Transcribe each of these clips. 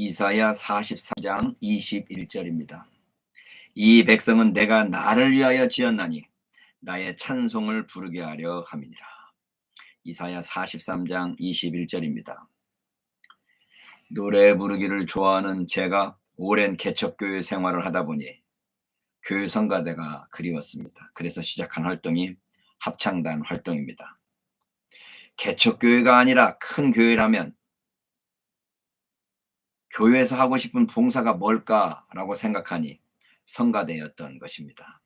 이사야 43장 21절입니다. 이 백성은 내가 나를 위하여 지었나니 나의 찬송을 부르게 하려 함이니라. 이사야 43장 21절입니다. 노래 부르기를 좋아하는 제가 오랜 개척교회 생활을 하다 보니 교회 성가대가 그리웠습니다. 그래서 시작한 활동이 합창단 활동입니다. 개척교회가 아니라 큰 교회라면 교회에서 하고 싶은 봉사가 뭘까라고 생각하니 성가대였던 것입니다.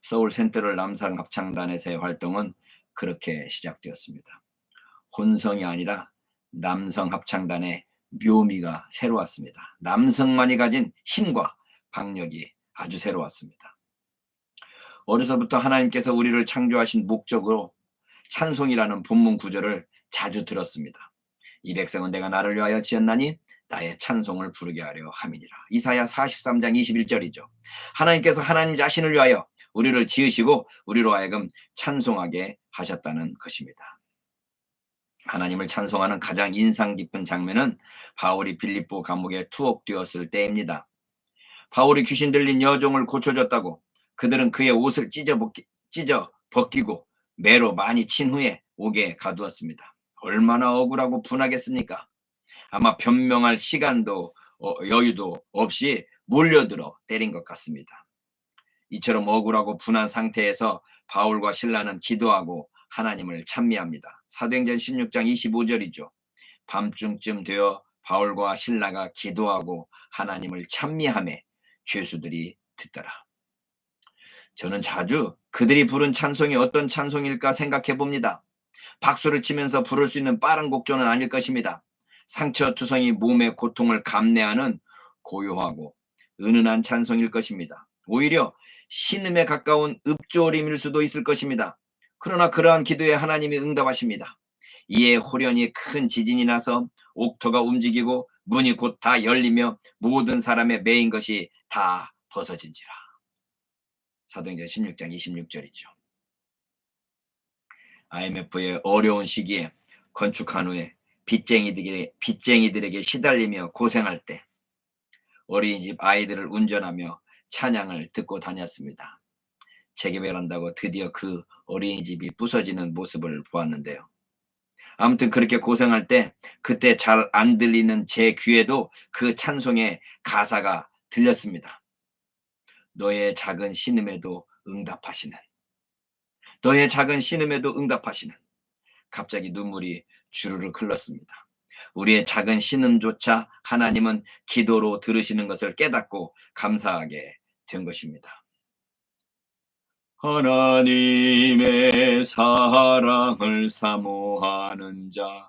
서울 센트럴 남산 합창단에서의 활동은 그렇게 시작되었습니다. 혼성이 아니라 남성 합창단의 묘미가 새로웠습니다. 남성만이 가진 힘과 강력이 아주 새로웠습니다. 어려서부터 하나님께서 우리를 창조하신 목적으로 찬송이라는 본문 구절을 자주 들었습니다. 이 백성은 내가 나를 위하여 지었나니 나의 찬송을 부르게 하려 함이니라. 이사야 43장 21절이죠. 하나님께서 하나님 자신을 위하여 우리를 지으시고 우리로 하여금 찬송하게 하셨다는 것입니다. 하나님을 찬송하는 가장 인상 깊은 장면은 바울이 빌립보 감옥에 투옥되었을 때입니다. 바울이 귀신 들린 여종을 고쳐줬다고 그들은 그의 옷을 찢어, 벗기, 찢어 벗기고 매로 많이 친 후에 옥에 가두었습니다. 얼마나 억울하고 분하겠습니까? 아마 변명할 시간도 어, 여유도 없이 몰려들어 때린 것 같습니다. 이처럼 억울하고 분한 상태에서 바울과 신라는 기도하고 하나님을 찬미합니다. 사도행전 16장 25절이죠. 밤중쯤 되어 바울과 신라가 기도하고 하나님을 찬미함에 죄수들이 듣더라. 저는 자주 그들이 부른 찬송이 어떤 찬송일까 생각해 봅니다. 박수를 치면서 부를 수 있는 빠른 곡조는 아닐 것입니다. 상처 투성이 몸의 고통을 감내하는 고요하고 은은한 찬송일 것입니다. 오히려 신음에 가까운 읍조림일 수도 있을 것입니다. 그러나 그러한 기도에 하나님이 응답하십니다. 이에 호련히 큰 지진이 나서 옥토가 움직이고 문이 곧 다 열리며 모든 사람의 매인 것이 다 벗어진지라. 사도행전 16장 26절이죠. IMF의 어려운 시기에 건축한 후에 빚쟁이들에게, 빚쟁이들에게 시달리며 고생할 때 어린이집 아이들을 운전하며 찬양을 듣고 다녔습니다. 재개발한다고 드디어 그 어린이집이 부서지는 모습을 보았는데요. 아무튼 그렇게 고생할 때 그때 잘 안 들리는 제 귀에도 그 찬송의 가사가 들렸습니다. 너의 작은 신음에도 응답하시는 너의 작은 신음에도 응답하시는 갑자기 눈물이 주르륵 흘렀습니다. 우리의 작은 신음조차 하나님은 기도로 들으시는 것을 깨닫고 감사하게 된 것입니다. 하나님의 사랑을 사모하는 자,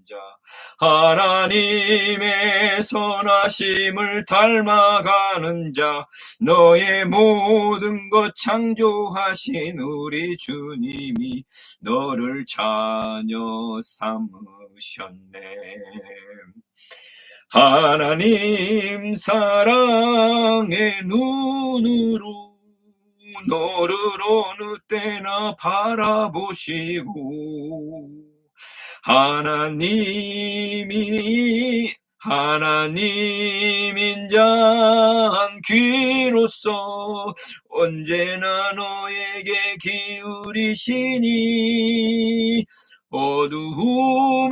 자, 하나님의 선하심을 닮아가는 자, 너의 모든 것 창조하신 우리 주님이 너를 자녀 삼으셨네. 하나님 사랑의 눈으로 너를 어느 때나 바라보시고 하나님이 하나님 인자한 귀로서 언제나 너에게 기울이시니 어두움에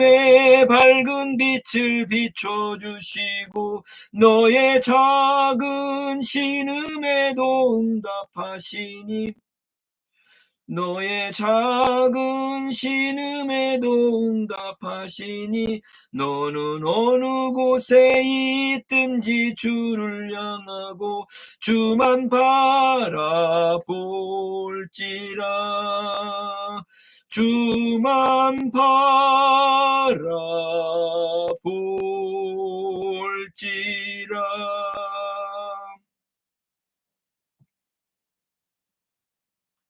밝은 빛을 비춰주시고 너의 작은 신음에도 응답하시니 너의 작은 신음에도 응답하시니 너는 어느 곳에 있든지 주를 향하고 주만 바라볼지라. 주만 바라볼지라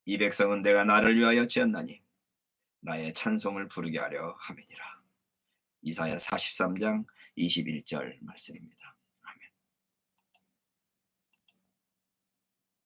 이 백성은 내가 나를 위하여 지었나니 나의 찬송을 부르게 하려 함이니라. 이사야 43장 21절 말씀입니다.